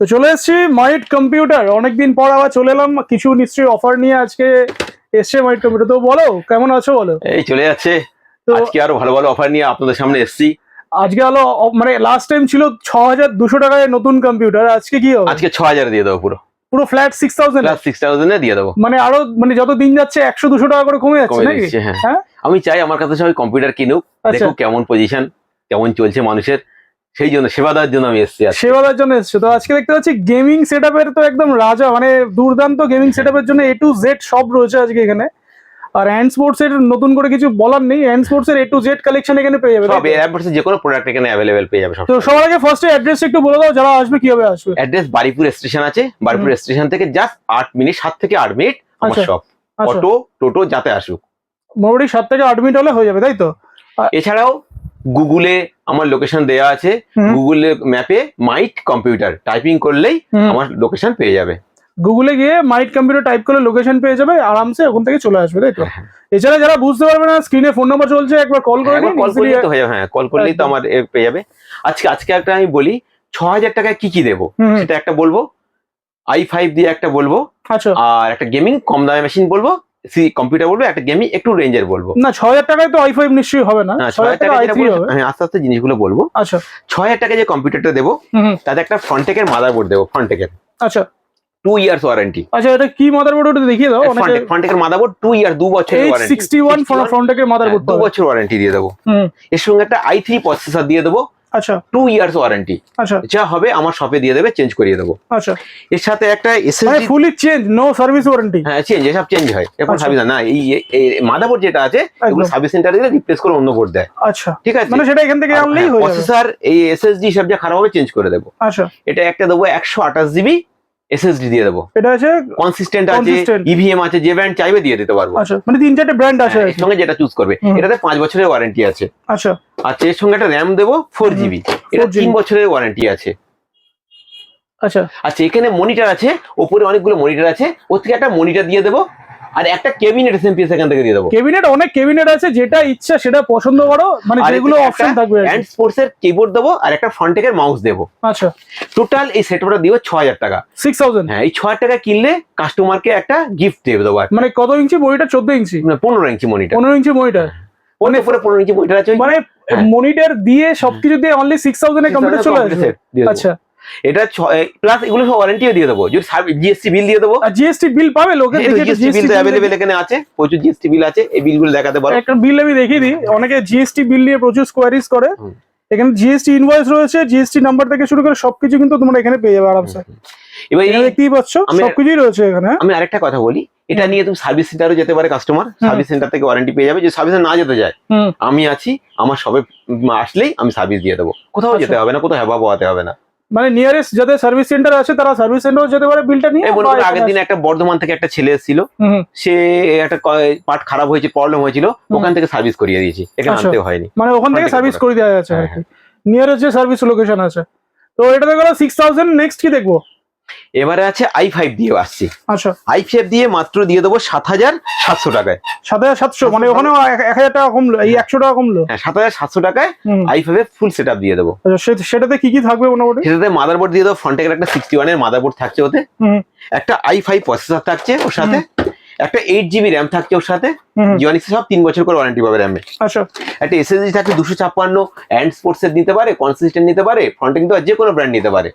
তো চলে এসেছি মাইট কম্পিউটার অনেকদিন পর আবার চলে এলাম। কিছু নিশ্চয়ই অফার নিয়ে আজকে এসছে মাইট কম্পিউটার তো বলো কেমন আছো বলো? এই চলে যাচ্ছে। তো আজকে আরও ভালো ভালো অফার নিয়ে আপনাদের সামনে এসেছি। আজকে হলো মানে লাস্ট টাইম ছিল ছ হাজার দুশো টাকায় নতুন কম্পিউটার আজকে কি হবে? আজকে ছ হাজার দিয়ে দেবো পুরো। পুরো ফ্ল্যাট সিক্স থাউজেন্ড সিক্স থাউজেন্ডে দিয়ে দেবো। মানে আরও মানে যত দিন যাচ্ছে একশো দুশো টাকা করে কমে যাচ্ছে নাকি? হ্যাঁ। হ্যাঁ? আমি চাই আমার কাছে সবাই কম্পিউটার কিনুক আচ্ছা। দেখুক কেমন পজিশন কেমন চলছে মানুষের। সেই জন্য সেবাদার জন্য আমি এসেছি। সেবাদার জন্য এসছো। তো আজকে দেখতে পাচ্ছি গেমিং সেট তো একদম রাজা মানে দুর্দান্ত গেমিং সেট জন্য এ টু জেড সব রয়েছে আজকে এখানে। আর হ্যান্ড স্পোর্টস এর নতুন করে কিছু বলার নেই। হ্যান্ড স্পোর্টস এর এ টু জেড কালেকশন এখানে পেয়ে যাবে সব? এয়ারবাডসের যে কোনো প্রোডাক্ট এখানে অ্যাভেলেবেল পেয়ে যাবে সব তো সবার আগে ফার্স্টে অ্যাড্রেস একটু বলে দাও যারা আসবে কীভাবে আসবে? অ্যাড্রেস বারিপুর স্টেশন আছে। বারিপুর স্টেশন থেকে জাস্ট আট মিনিট সাত থেকে আট মিনিট আমার শপ অটো টোটো যাতে আসুক। মোটামুটি সাত থেকে আট মিনিট হলে হয়ে যাবে তাই তো? এছাড়াও গুগলে আমার লোকেশন দেওয়া আছে। গুগল ম্যাপে মাইট কম্পিউটার টাইপিং করলেই আমার লোকেশন পেয়ে যাবে। গুগলে গিয়ে মাইট কম্পিউটার টাইপ করলে লোকেশন পেয়ে যাবে আরামসে ওখান থেকে চলে আসবে তাই তো? হ্যাঁ। এছাড়া যারা বুঝতে পারবে না স্ক্রিনে ফোন নাম্বার চলছে একবার কল করে দিন কল easily- করলেই তো হয়ে যাবে হ্যাঁ কল করলেই তো আমার পেয়ে যাবে। আজকে আজকে একটা আমি বলি ছ হাজার টাকায় কি কি দেবো? সেটা একটা বলব আই ফাইভ দিয়ে একটা বলব আচ্ছা। আর একটা গেমিং কম দামে মেশিন বলব সি কম্পিউটার বলব একটা গেমিং একটু রেঞ্জের বলব। না ছ হাজার টাকায় তো আই ফাইভ নিশ্চয়ই হবে না। হ্যাঁ ছ ছ হাজার টাকা হ্যাঁ আস্তে আস্তে জিনিসগুলো বলব। আচ্ছা। ছ হাজার টাকা যে কম্পিউটারটা দেবো তাতে একটা ফ্রন্টেকের মাদারবোর্ড দেবো ফ্রন্টেকের আচ্ছা। টু ইয়ার্স ওয়ারেন্টি আচ্ছা এটা কি মাদারবোর্ড ওটা দেখিয়ে দাও অনেকে ফ্রন্টেকের মাদারবোর্ড টু ইয়ার দু বছরের এইট ওয়ারেন্টি সিক্সটি ওয়ান ফ্রন্টেকের মাদারবোর্ড দু বছর ওয়ারেন্টি দিয়ে দেবো। হুম। এর সঙ্গে একটা আই থ্রি প্রসেসর দিয়ে দেবো। আচ্ছা। টু ইয়ার্স ওয়ারেন্টি আচ্ছা। যা হবে আমার শপে দিয়ে দেবে চেঞ্জ করিয়ে দেবো। আচ্ছা। এর সাথে একটা SSD fully change no service warranty হ্যাঁ চেঞ্জ এসব চেঞ্জ হয়। এখন আচ্ছা। সার্ভিস না এই মাদাবোর্ড যেটা আছে এগুলো সার্ভিস সেন্টারে গেলে রিপ্লেস করে অন্য বোর্ড দেয়। আচ্ছা। ঠিক আছে? মানে সেটা এখান থেকে আনলেই হয়ে যাবে। প্রসেসর এই এসএসডি সব যা খারাপ হবে চেঞ্জ করে দেবো। আচ্ছা। এটা একটা দেবো একশো আঠাশ জিবি এসএসডি দিয়ে দেবো। এটা আছে কনসিস্টেন্ট আছে ইভিএম আছে যে ব্র্যান্ড চাইবে দিয়ে দিতে পারব। আচ্ছা মানে তিন চারটে ব্র্যান্ড আছে হ্যাঁ, এর সঙ্গে যেটা চুজ করবে এটাতে পাঁচ বছরের ওয়ারেন্টি আছে। আচ্ছা। আচ্ছা এর সঙ্গে একটা র্যাম দেবো ফোর জিবি এটা 4GB তিন বছরের ওয়ারেন্টি আছে। আচ্ছা। আচ্ছা এখানে মনিটর আছে ওপরে অনেকগুলো মনিটর আছে ওর থেকে একটা মনিটর দিয়ে দেবো আর একটা কেবিনেট এসএমপিএস এখান থেকে দিয়ে দেবো। কেবিনেট অনেক কেবিনেট আছে যেটা ইচ্ছা সেটা পছন্দ করো মানে যেগুলো অপশন থাকবে হ্যান্ড স্পোর্টস এর কিবোর্ড দেবো আর একটা ফ্রন্টেকের মাউস দেবো। আচ্ছা। টোটাল এই দিও ছ হাজার টাকা। সিক্স থাউজেন্ড হ্যাঁ এই ছ হাজার টাকা কিনলে কাস্টমারকে একটা গিফট দেবে দেবো মানে কত ইঞ্চি মনিটর? চোদ্দ ইঞ্চি? পনেরো ইঞ্চি মনিটর পনেরো ইঞ্চি মনিটর মানে পুরো পনেরো ইঞ্চি মনিটর আছে মানে হ্যাঁ। মনিটর দিয়ে সবকিছু দিয়ে অনলি সিক্স থাউজেন্ড এর কম্পিউটার চলে আসবে। দিয়ে দেবো। আচ্ছা। এটা প্লাস এগুলো সব ওয়ারেন্টিও দিয়ে দেবো। যদি জিএসটি বিল দিয়ে দেবো। জিএসটি বিল পাবে লোকে জিএসটি বিল তো অ্যাভেলেবেল এখানে আছে প্রচুর জিএসটি বিল আছে এই বিলগুলো দেখাতে পারো একটা বিল আমি দেখিয়ে দিই অনেকে জিএসটি বিল নিয়ে প্রচুর কোয়ারিজ করে। এখানে জিএসটি ইনভয়েস রয়েছে জিএসটি নাম্বার থেকে শুরু করে সবকিছু কিন্তু তোমরা এখানে পেয়ে যাবে আরামসে। এবার এখানে এই- দেখতেই পাচ্ছ আমি- সবকিছুই রয়েছে এখানে হ্যাঁ? আমি আরেকটা কথা বলি এটা নিয়ে তুমি সার্ভিস সেন্টারও যেতে পারে কাস্টমার সার্ভিস সেন্টার থেকে ওয়ারেন্টি পেয়ে যাবে যদি সার্ভিসে না যেতে যায়। আমি আছি আমার সবে আসলেই আমি সার্ভিস দিয়ে দেবো। কোথাও আচ্ছা। যেতে হবে না কোথাও হেবা পোহাতে হবে না। মানে নিয়ারেস্ট যাদের সার্ভিস সেন্টার আছে তারা সার্ভিস সেন্টার যেতে পারে বিলটা নিয়ে মনে আগের দিন একটা বর্ধমান থেকে একটা ছেলে এসেছিল। সে একটা পার্ট খারাপ হয়েছে প্রবলেম হয়েছিল ওখান থেকে সার্ভিস করিয়ে দিয়েছি। এখানে আচ্ছা। আনতে হয়নি। মানে ওখান থেকে সার্ভিস করে। দেওয়া যাচ্ছে আর হ্যাঁ, নিয়ারেস্ট যে সার্ভিস লোকেশন আছে। তো এটা দেখো সিক্স থাউজেন্ড নেক্সট কি দেখব? এবারে আছে আই ফাইভ দিয়ে আসছি। আচ্ছা। আই ফাইভ দিয়ে মাত্র দিয়ে দেবো সাত হাজার সাতশো টাকায়। সাত হাজার সাতশো মানে ওখানে এক হাজার টাকা কমলো এই একশো টাকা কমলো? হ্যাঁ সাত হাজার সাতশো টাকায় আই ফাইভ ফুল সেট দিয়ে দেবো। আচ্ছা, সেটাতে কি কি থাকবে মোটামুটি? সেটাতে মাদারবোর্ড দিয়ে দেবো ফ্রন্টের একটা সিক্সটি ওয়ানের মাদারবোর্ড থাকছে ওতে। একটা আই ফাইভ প্রসেসর থাকছে ওর সাথে। একটা এইট জিবি র্যাম থাকছে ওর সাথে। জিওনিক্স সব তিন বছর করে ওয়ারেন্টি পাবে র্যামে আচ্ছা। একটা এসএসডি থাকছে দুশো ছাপ্পান্ন অ্যান্ড স্পোর্টস এর নিতে পারে কনসিস্টেন্ট নিতে পারে ফ্রন্টে কিন্তু যে কোনো ব্র্যান্ড নিতে পারে।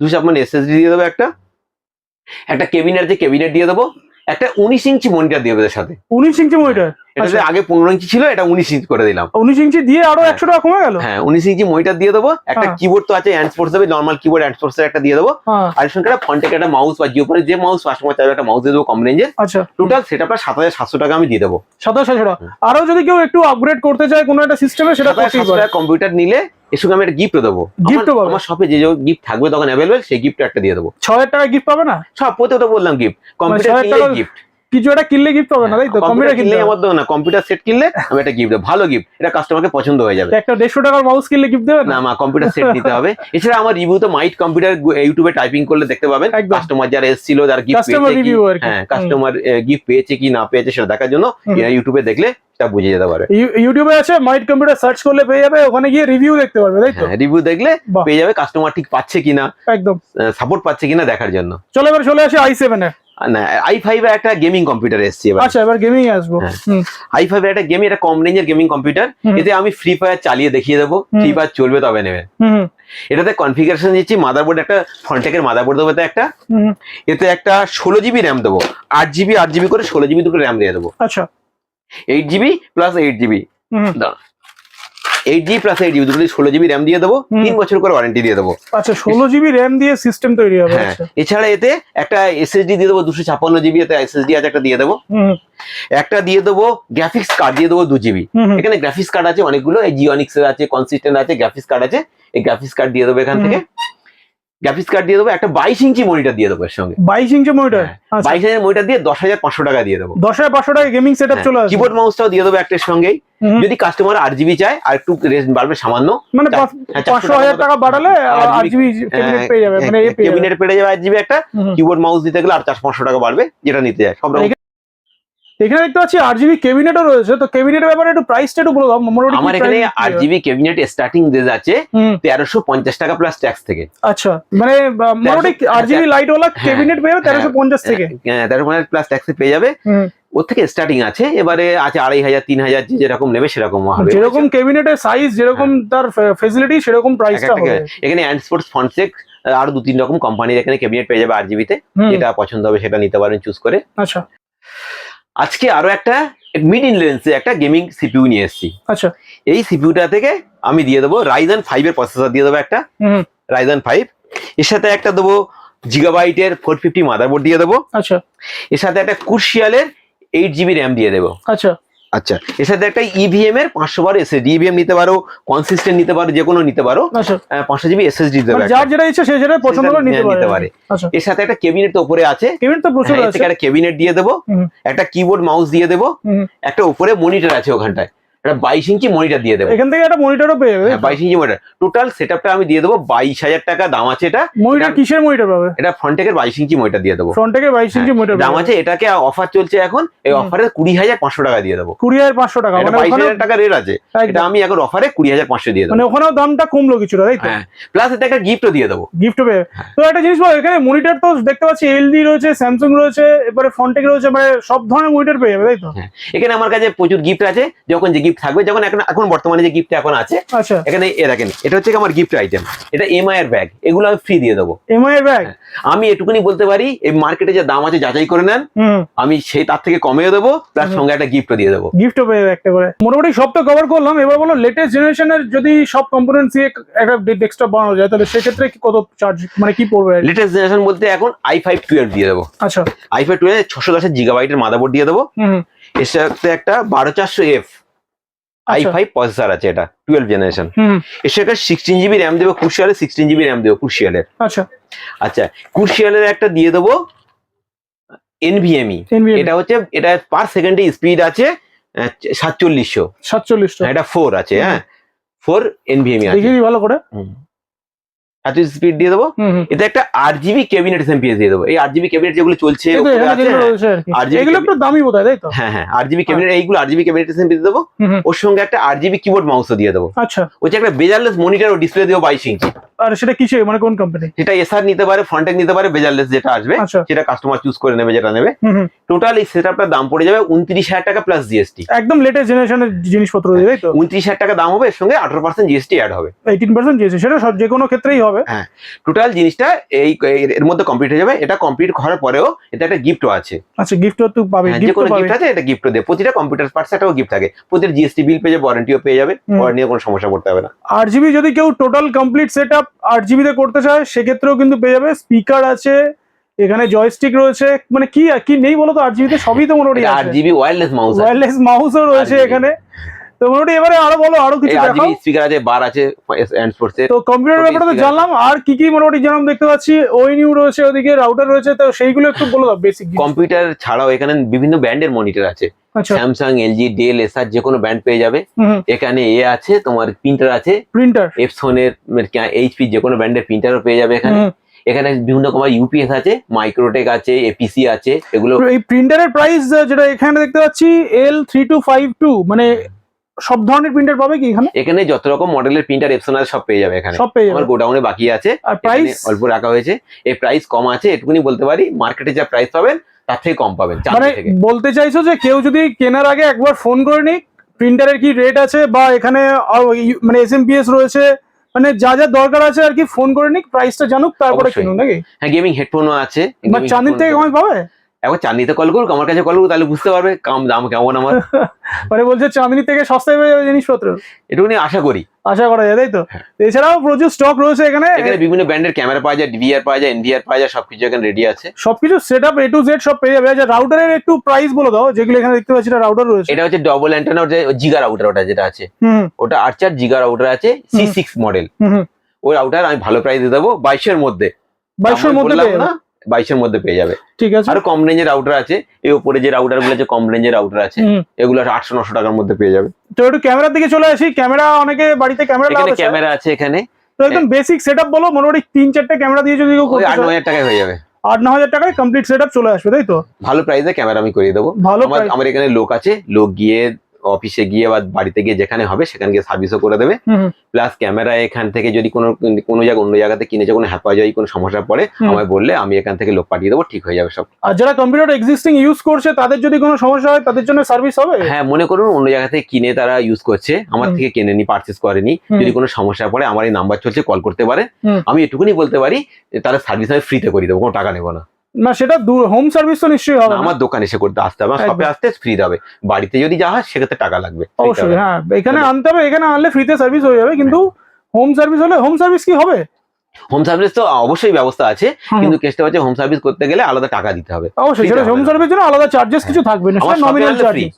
দুশো ছাপ্পান্ন এসএসডি দিয়ে দেবো একটা। একটা কেবিনেট যে কেবিনেট দিয়ে দেবো একটা উনিশ ইঞ্চি মনিটর দিয়ে দেবো সাথে। উনিশ ইঞ্চি মনিটর এটা আচ্ছা। আগে পনেরো ইঞ্চি ছিল এটা উনিশ ইঞ্চি করে দিলাম। উনিশ ইঞ্চি দিয়ে আরও হ্যাঁ। একশো টাকা কমে গেল? হ্যাঁ উনিশ ইঞ্চি মনিটর দিয়ে দেবো। একটা হ্যাঁ। কিবোর্ড তো আছে হ্যান্ড স্পোর্টস দেবে নর্মাল কিবোর্ড হ্যান্ড স্পোর্টস একটা দিয়ে দেবো। হ্যাঁ। আর সঙ্গে একটা ফন্টেক একটা মাউস বা জিও পরে যে মাউস কাস্টমার চাইবে একটা মাউস দিয়ে দেবো কম রেঞ্জের আচ্ছা। টোটাল সেটা আপনার সাত হাজার সাতশো টাকা আমি দিয়ে দেবো। সাতাশ হাজার টাকা। আরও যদি কেউ একটু আপগ্রেড করতে চায় কোনো একটা সিস্টেমে সেটা কম্পিউটার নিলে সঙ্গে আমি একটা গিফট দেবো। গিফট ও আমার- পাবে? শপে যে গিফট থাকবে তখন অ্যাভেলেবেল সেই গিফট একটা দিয়ে দেবো। ছ হাজার টাকা গিফট পাবে না? সব প্রতি বললাম গিফট কম্পিউটার গিফট কিছু একটা কিনলে গিফট হবে না তাই তো? কম্পিউটার কিনলে আমার দেবো না কম্পিউটার সেট কিনলে আমি একটা গিফট দেবো ভালো গিফট এটা কাস্টমারকে পছন্দ হয়ে যাবে। একটা দেড়শো টাকার মাউস কিনলে গিফট দেবে না? মা কম্পিউটার সেট দিতে হবে। এছাড়া আমার রিভিউ তো মাইট কম্পিউটার ইউটিউবে টাইপিং করলে দেখতে পাবেন। কাস্টমার যারা এসেছিল যারা গিফট কাস্টমার পেয়েছে হ্যাঁ কাস্টমার গিফট পেয়েছে কি না পেয়েছে সেটা দেখার জন্য। ইউটিউবে দেখলে সেটা বুঝে যেতে পারে। ইউটিউবে আছে মাইট কম্পিউটার সার্চ করলে পেয়ে যাবে ওখানে গিয়ে রিভিউ দেখতে পারবে তাই তো? হ্যাঁ রিভিউ দেখলে পেয়ে যাবে কাস্টমার ঠিক পাচ্ছে কিনা একদম। সাপোর্ট পাচ্ছে কিনা দেখার জন্য। চলো এবার চলে আসি আই সেভেন এর আর না আই ফাইভ একটা গেমিং কম্পিউটার এসছে এবার। আচ্ছা এবার গেমিং আসব। হ্যাঁ। আই ফাইভ একটা গেম এটা কম রেঞ্জের গেমিং কম্পিউটার এতে আমি ফ্রি ফায়ার চালিয়ে দেখিয়ে দেবো। ফ্রি ফায়ার চলবে তবে নেবে। এটাতে কনফিগারেশন দিচ্ছি মাদারবোর্ড একটা ফ্রন্টেকের মাদারবোর্ড দেবো একটা। এতে একটা ষোলো জিবি র্যাম দেবো। আট জিবি আট জিবি করে ষোলো জিবি দুটো র্যাম দিয়ে দেবো। আচ্ছা। Eight GB plus eight GB হুম, eight GB plus eight GB দুটো ষোলো জিবি র্যাম দিয়ে দেবো তিন বছর করে ওয়ারেন্টি দিয়ে দেবো। আচ্ছা ষোলো জিবি র্যাম দিয়ে সিস্টেম তৈরি হবে হ্যাঁ। আচ্ছা। এছাড়া এতে একটা এসএসডি দিয়ে দেবো দুশো ছাপ্পান্ন জিবি এতে এসএসডি আছে একটা দিয়ে দেবো। একটা দিয়ে দেবো গ্রাফিক্স কার্ড দিয়ে দেবো দু জিবি এখানে গ্রাফিক্স কার্ড আছে অনেকগুলো এই জিওনিক্স আছে কনসিস্টেন্ট আছে গ্রাফিক্স কার্ড আছে এই গ্রাফিক্স কার্ড দিয়ে দেবো এখান থেকে। গ্রাফিক্স কার্ড দিয়ে দেবো একটা বাইশ ইঞ্চি মনিটর দিয়ে দেবো এর সঙ্গে। বাইশ ইঞ্চি মনিটর হ্যাঁ, বাইশ ইঞ্চি মনিটর দিয়ে দশ হাজার পাঁচশো টাকা দিয়ে দেবো। দশ হাজার পাঁচশো টাকা গেমিং সেট চলে আসবে। কিবোর্ড মাউসটাও দিয়ে দেবো একটার সঙ্গেই। যদি কাস্টমার আট জিবি চায় আর একটু রেস্ট বাড়বে সামান্য। মানে হ্যাঁ, পাঁচশো হাজার টাকা বাড়ালে আট জিবি পেয়ে যাবে মানে এ পেয়ে যাবে। কেবিনেট পেয়ে যাবে আট জিবি একটা। কিবোর্ড মাউস দিতে গেলে আর চার পাঁচশো টাকা বাড়বে যেটা নিতে যায় সব রকম। এখানে দেখতে পাচ্ছি আট জিবি ক্যাবিনেটও রয়েছে। তো ক্যাবিনেটের ব্যাপারে একটু প্রাইসটা একটু বলে দাও। মোটামুটি আমার এখানে price GB cabinet starting range আছে হুম। তেরোশো পঞ্চাশ টাকা প্লাস ট্যাক্স থেকে। আচ্ছা মানে মোটামুটি আট জিবি লাইট হ্যাঁ, ক্যাবিনেট পেয়ে যাবে তেরোশো পঞ্চাশ থেকে। তেরো প্লাস ট্যাক্সে পেয়ে যাবে। হুম। ওর থেকে স্টার্টিং আছে। এবারে আছে আড়াই হাজার তিন হাজার যে যেরকম নেবে সেরকম হবে। যেরকম ক্যাবিনেটের সাইজ যেরকম তার ফেসিলিটি সেরকম প্রাইসটা হবে। এখানে অ্যান্ড স্পোর্টস ফন্টসেক আরও দু তিন রকম কোম্পানির এখানে ক্যাবিনেট পেয়ে যাবে আট জিবিতে যেটা পছন্দ হবে সেটা নিতে পারেন চুজ করে। আচ্ছা। আজকে আরও একটা মিড ইন লেন্সে একটা গেমিং সিপিউ নিয়ে এসেছি। আচ্ছা। এই সিপিউটা থেকে আমি দিয়ে দেবো রাইজান ফাইভ এর প্রসেসর দিয়ে দেবো একটা। হুম রাইজেন ফাইভ এর সাথে একটা দেবো জিগাবাইটের ফোর ফিফটি মাদারবোর্ড দিয়ে দেবো। আচ্ছা। এর সাথে একটা কুর্শিয়ালের এইট জিবি র্যাম দিয়ে দেবো। আচ্ছা। আচ্ছা এর সাথে একটা ইভিএম এর পাঁচশো বার এসএসডি ইভিএম নিতে পারো কনসিস্টেন্ট নিতে পারো যে কোনো নিতে পারো। পাঁচশো জিবি এসএসডি একটা। যার যেটা ইচ্ছে সে যেটা পছন্দ করে নিতে পারে। এর সাথে একটা কেবিনেট তো উপরে আছে। ক্যাবিনেট তো প্রচুর হ্যাঁ, আছে। একটা কেবিনেট দিয়ে দেবো একটা কিবোর্ড মাউস দিয়ে দেবো একটা উপরে মনিটর আছে ওখানটায়। একটা বাইশ ইঞ্চি মনিটর দিয়ে দেবো। এখান থেকে একটা মনিটরও পেয়ে যাবে হ্যাঁ বাইশ ইঞ্চি মনিটর টোটাল সেটআপটা আমি দিয়ে দেবো বাইশ হাজার টাকা দাম আছে এটা। মনিটর কিসের মনিটর পাবে? এটা ফ্রন্টেকের বাইশ ইঞ্চি মনিটর দিয়ে দেবো। ফ্রন্ট থেকে বাইশ ইঞ্চি মনিটর দাম আছে এটাকে অফার চলছে এখন এই অফারে কুড়ি হাজার পাঁচশো টাকা দিয়ে দেবো। কুড়ি হাজার পাঁচশো টাকা মানে বাইশ হাজার টাকা রেট আছে। এটা আমি এখন অফারে কুড়ি হাজার পাঁচশো দিয়ে দেবো। মানে ওখানেও দামটা কমলো কিছুটা তাই তো? হ্যাঁ প্লাস এতে একটা গিফটও দিয়ে দেবো। গিফট পেয়ে হ্যাঁ। তো একটা জিনিস বলো এখানে মনিটর তো দেখতে পাচ্ছি এলডি রয়েছে স্যামসাং রয়েছে এবারে ফন্টেক রয়েছে মানে সব ধরনের মনিটর পেয়ে যাবে তাই তো? এখানে আমার কাছে প্রচুর গিফট আছে। যখন যে গিফট থাকবে যখন এখন এখন বর্তমানে যে গিফট এখন আছে আচ্ছা। এখানে এ দেখেন এটা হচ্ছে আমার গিফট আইটেম এটা এমআই এর ব্যাগ এগুলো আমি ফ্রি দিয়ে দেবো। এমআই এর ব্যাগ আমি এটুকুনি বলতে পারি এই মার্কেটে যে দাম আছে যাচাই করে নেন। আমি সেই তার থেকে কমিয়ে দেবো হুম। সঙ্গে একটা গিফটও দিয়ে দেবো। গিফটও পেয়ে একটা করে। মোটামুটি সব তো কভার করলাম। এবার বলো লেটেস্ট জেনারেশনের যদি সব কম্পোনেন্টস দিয়ে একটা ডেস্কটপ বানানো যায় তাহলে সেক্ষেত্রে কত চার্জ মানে কি পড়বে? লেটেস্ট জেনারেশন বলতে এখন আই ফাইভ টুয়েলভ দিয়ে দেবো। আচ্ছা। আই ফাইভ টুয়েলভ ছশো দশের জিগাবাইটের মাদাবোর্ড দিয়ে দেবো। এর সাথে একটা বারো চারশো এফ আই। ফাইভ প্রসেসর আছে এটা টুয়েলভ জেনারেশন সাথে সিক্সটিন জিবি র্যাম দেবো কুশিয়ালের সিক্সটিন জিবি র্যাম দেবো কুশিয়ালের আচ্ছা। আচ্ছা কুশিয়ালের একটা দিয়ে দেবো এনভিএমই এটা হচ্ছে এটা পার সেকেন্ডে স্পিড আছে সাতচল্লিশশো। সাতচল্লিশশো। এটা ফোর আছে হ্যাঁ। ফোর এনভিএমই আছে। ভালো করে। এত স্পিড দিয়ে দেবো? এতে একটা আট জিবি ক্যাবিনেট এসএমপিএস দিয়ে দেবো। এই আট জিবি ক্যাবিনেট যেগুলো চলছে আর আর এগুলো একটু দামি বোধ হয় হ্যাঁ হ্যাঁ আট জিবি ক্যাবিনেট এইগুলো আট জিবি ক্যাবিনেট এসএমপিএস দেবো। ওর সঙ্গে একটা আট জিবি কিবোর্ড মাউসও দিয়ে দেবো। আচ্ছা। যে একটা বেজারলেস মনিটার ও ডিসপ্লে দেবো বাইশ ইঞ্চি আর সেটা কিসে? মানে কোন কোম্পানি এসআর নিতে পারে ফ্রন্টেক নিতে পারে বেজারলেস যেটা আসবে আচ্ছা। সেটা কাস্টমার চুজ করে নেবে যেটা নেবে। টোটাল এই সেটআপটার দাম পড়ে যাবে উনত্রিশ হাজার টাকা প্লাস জিএসটি একদম লেটেস্ট জেনারেশনের জিনিসপত্র তাই তো? উনত্রিশ হাজার টাকা দাম হবে এর সঙ্গে আঠারো পার্সেন্ট জিএসটি অ্যাড হবে। এইটিন পার্সেন্ট দিয়েছে সেটা সব যে কোনো ক্ষেত্রেই হবে। হ্যাঁ টোটাল জিনিসটা এই এর- মধ্যে কমপ্লিট হয়ে যাবে এটা কমপ্লিট করার পরেও এতে একটা গিফটও আছে। আচ্ছা গিফট তো পাবে যে গিফট কোনো পাবে। গিফট আছে এটা গিফটও দেয় প্রতিটা কম্পিউটার পার্টস একটাও গিফট থাকে। প্রতিটা জিএসটি বিল পেয়ে যাবে ওয়ারেন্টিও পেয়ে যাবে হুম। ওয়ারেন্টি নিয়ে কোনো সমস্যা পড়তে হবে না। আট জিবি যদি কেউ টোটাল কমপ্লিট সেট আপ আট জিবিতে করতে চায় সেক্ষেত্রেও কিন্তু পেয়ে যাবে। স্পিকার আছে এখানে জয়স্টিক রয়েছে। মানে কি কি নেই বলো তো আট জিবিতে সবই তো মোটামুটি আট জিবি ওয়্যারলেস মাউস ওয়্যারলেস মাউসও রয়েছে এখানে। তো মোটামুটি এবারে আরও বলো আরও কিছু দেখাও। স্পিকার আছে বার আছে হ্যান্ড স্পোর্টস তো কম্পিউটার ব্যাপারে তো জানলাম আর কি কি মোটামুটি যেরকম দেখতে পাচ্ছি। ওইনিউ রয়েছে ওদিকে রাউটার রয়েছে তো সেইগুলো একটু বলে দাও বেসিক কম্পিউটার ছাড়াও এখানে বিভিন্ন ব্র্যান্ডের মনিটর আছে। স্যামসাং এলজি ডেল এসআর যে কোনো ব্র্যান্ড পেয়ে যাবে। এখানে এ আছে তোমার প্রিন্টার আছে। প্রিন্টার এপসনের এইচপি যে কোনো ব্র্যান্ডের প্রিন্টারও পেয়ে যাবে এখানে। এখানে বিভিন্ন রকমের ইউপিএস আছে মাইক্রোটেক আছে এপিসি আছে এগুলো এই প্রিন্টারের প্রাইস যেটা এখানে দেখতে পাচ্ছি L three two five two মানে সব ধরনের প্রিন্টার পাবে কি এখানে? এখানে যত রকম মডেলের প্রিন্টার এপসনাল সব পেয়ে যাবে এখানে। সব পেয়ে আমার গোডাউনে বাকি আছে। আর প্রাইস অল্প রাখা হয়েছে। এই প্রাইস কম আছে এটুকুনি বলতে পারি। মার্কেটে যা প্রাইস পাবেন তার থেকে কম পাবেন মানে বলতে চাইছো যে কেউ যদি কেনার আগে একবার ফোন করে নিক প্রিন্টারের কি রেট আছে বা এখানে মানে এস এম পি এস রয়েছে মানে যা যা দরকার আছে আর কি ফোন করে নিক প্রাইসটা জানুক তারপরে। কিনুন নাকি? হ্যাঁ গেমিং হেডফোনও আছে বা চাঁদির থেকে কমে পাবে? একবার চাঁদনিতে কল করুক আমার কাছে কল করুক তাহলে বুঝতে পারবে কাম দাম কেমন আমার। মানে বলছে চাঁদনি থেকে সস্তায় পেয়ে যাবে জিনিসপত্র। এটুকুনি আশা করি। আশা করা যায় তাই তো? হ্যাঁ। এছাড়াও প্রচুর স্টক রয়েছে এখানে। এখানে বিভিন্ন ব্র্যান্ডের ক্যামেরা পাওয়া যায় ডিভিআর পাওয়া যায় এনভিআর পাওয়া যায় সবকিছু এখানে রেডি আছে। সবকিছু set up A to Z সব পেয়ে যাবে। আচ্ছা রাউটারের একটু প্রাইস বলে দাও যেগুলো এখানে দেখতে পাচ্ছি রাউটার রয়েছে। এটা হচ্ছে ডবল অ্যান্টেনা যে জিগা রাউটার ওটা যেটা আছে। ওটা আর্চার জিগা রাউটার আছে সি সিক্স মডেল ওই রাউটার আমি ভালো প্রাইস দিয়ে দেবো বাইশের মধ্যে। বাইশের মধ্যে না? বাইশের মধ্যে পেয়ে যাবে। ঠিক আছে। আর কম রেঞ্জের রাউটার আছে এই উপরে যে রাউটারগুলো আছে কম রেঞ্জের রাউটার আছে এগুলো আটশো নশো টাকার মধ্যে পেয়ে যাবে। তো একটু ক্যামেরার দিকে চলে আসি। ক্যামেরা অনেকে বাড়িতে ক্যামেরা লাগাতে ক্যামেরা আছে এখানে। তো একদম বেসিক সেট আপ বলো মোটামুটি তিন চারটে ক্যামেরা দিয়ে যদি কেউ করতে আট ন চায়, হাজার টাকায় হয়ে যাবে। আট ন হাজার টাকায় কমপ্লিট সেট আপ চলে আসবে তাই তো? ভালো প্রাইসে ক্যামেরা আমি করিয়ে দেবো। ভালো আমার এখানে লোক আছে লোক গিয়ে অফিসে গিয়ে বা বাড়িতে গিয়ে যেখানে হবে সেখানে গিয়ে সার্ভিসও করে দেবে। প্লাস ক্যামেরা এখান থেকে যদি কোনো কোনো জায়গা অন্য জায়গাতে কিনেছে কোনো হ্যাপাজাই কোনো সমস্যা পড়ে আমায় বললে আমি এখান থেকে লোক পাঠিয়ে দেবো ঠিক হয়ে যাবে সব। আর যারা কম্পিউটার এক্সিস্টিং ইউজ করছে তাদের যদি কোনো সমস্যা হয় তাদের জন্য সার্ভিস হবে? হ্যাঁ মনে করুন অন্য জায়গা থেকে কিনে তারা ইউজ করছে আমার। থেকে কিনেনি পারচেস করেনি যদি কোনো সমস্যা পড়ে আমার এই নাম্বার চলছে কল করতে পারে। আমি এটুকুনি বলতে পারি তারা সার্ভিস আমি ফ্রিতে করে দেবো কোনো টাকা নেব না। না সেটা হোম সার্ভিস তো নিশ্চয়ই হবে। আমার দোকান এসে করতে আসতে হবে। শপে আসতে ফ্রি হবে। বাড়িতে যদি যা হয় সেক্ষেত্রে টাকা লাগবে। অবশ্যই হ্যাঁ এখানে আনতে হবে এখানে আনলে ফ্রিতে সার্ভিস হয়ে যাবে কিন্তু হোম সার্ভিস হলে হোম সার্ভিস কি হবে? হোম সার্ভিস তো অবশ্যই ব্যবস্থা আছে কিন্তু কেসটা হচ্ছে হোম সার্ভিস করতে গেলে আলাদা টাকা দিতে হবে। অবশ্যই সেটা হোম সার্ভিস জন্য আলাদা চার্জেস কিছু থাকবে না সেটা নমিনাল চার্জেস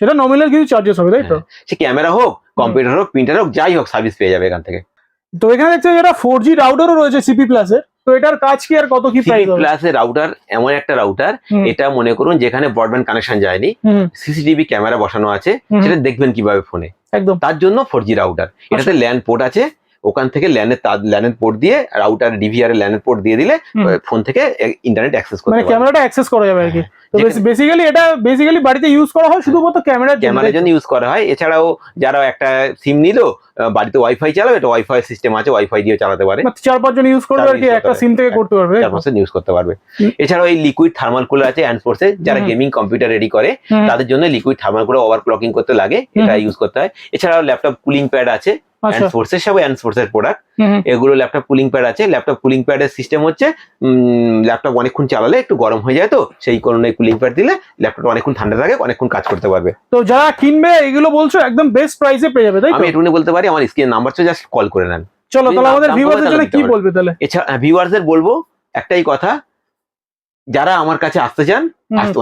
সেটা নমিনাল কিছু চার্জেস হবে তাই তো? সে ক্যামেরা হোক কম্পিউটার হোক প্রিন্টার হোক যাই হোক সার্ভিস পেয়ে যাবে এখান থেকে। তো এখানে দেখতে যেটা ফোর জি রাউটারও রয়েছে সিপি প্লাসের তো এটার কাজ কি আর কত কি প্রাইস হবে? প্লাস রাউটার এমন একটা রাউটার এটা মনে করুন যেখানে ব্রডব্যান্ড কানেকশন যায়নি সিসিটিভি ক্যামেরা বসানো আছে সেটা দেখবেন কীভাবে ফোনে একদম। তার জন্য ফোর জি রাউটার এটাতে ল্যান্ড পোর্ট আছে ওখান থেকে ল্যানের তার ল্যানের পোর্ট দিয়ে রাউটার ডিভিআর এর ল্যানের পোর্ট দিয়ে দিলে ফোন থেকে ইন্টারনেট অ্যাক্সেস করতে মানে পারবে। ক্যামেরাটা অ্যাক্সেস করা যাবে আর কি। তো বেসিক্যালি এটা বেসিক্যালি বাড়িতে ইউজ করা হয় শুধুমাত্র ক্যামেরার জন্য ক্যামেরার জন্য ইউজ করা হয়। এছাড়াও যারা একটা সিম নিল বাড়িতে ওয়াইফাই চালাবে এটা ওয়াইফাই সিস্টেম আছে ওয়াইফাই দিয়ে চালাতে পারে। মানে চার পাঁচজন ইউজ করবে আর কি একটা সিম থেকে করতে পারবে চার? পার্সেন্ট ইউজ করতে পারবে। এছাড়াও এই লিকুইড থার্মাল কুলার আছে অ্যান্ডফোর্সে যারা গেমিং কম্পিউটার রেডি করে তাদের জন্য liquid thermal cooler overclocking করতে লাগে এটা ইউজ করতে হয়। এছাড়াও ল্যাপটপ কুলিং প্যাড আছে অ্যান্ডফোর্সের সব অ্যান্ডফোর্সের প্রোডাক্ট। এগুলো ল্যাপটপ কুলিং প্যাড আছে। ল্যাপটপ কুলিং প্যাডের সিস্টেম হচ্ছে ল্যাপটপ অনেকক্ষণ চালালে একটু গরম হয়ে যায় তো সেই কারণে কুলিং প্যাড দিলে ল্যাপটপ অনেকক্ষণ ঠান্ডা থাকে অনেকক্ষণ কাজ করতে পারবে। তো যারা কিনবে এগুলো বলছো একদম বেস্ট প্রাইসে পেয়ে যাবে তাই আমি এটুকুনি বলতে পারি আমার স্ক্রিন নাম্বার জাস্ট কল করে নেন। চলো তাহলে আমাদের ভিউয়ারদের জন্য কি বলবে তাহলে? এছাড়া ভিউয়ার্সদের বলব একটাই কথা যারা আমার কাছে আসতে চান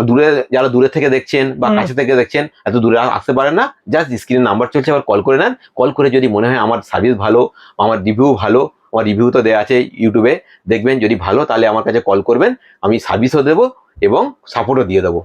দূরে যারা দূরে থেকে দেখছেন বা কাছে থেকে দেখছেন এত দূরে আসতে পারেন না। জাস্ট স্ক্রিনের নাম্বার চলছে আবার কল করে নেন। কল করে যদি মনে হয় আমার সার্ভিস ভালো আমার রিভিউ ভালো আমার রিভিউ তো দেওয়া আছে ইউটিউবে দেখবেন যদি ভালো তাহলে আমার কাছে কল করবেন। আমি সার্ভিসও দেবো এবং সাপোর্টও দিয়ে দেবো।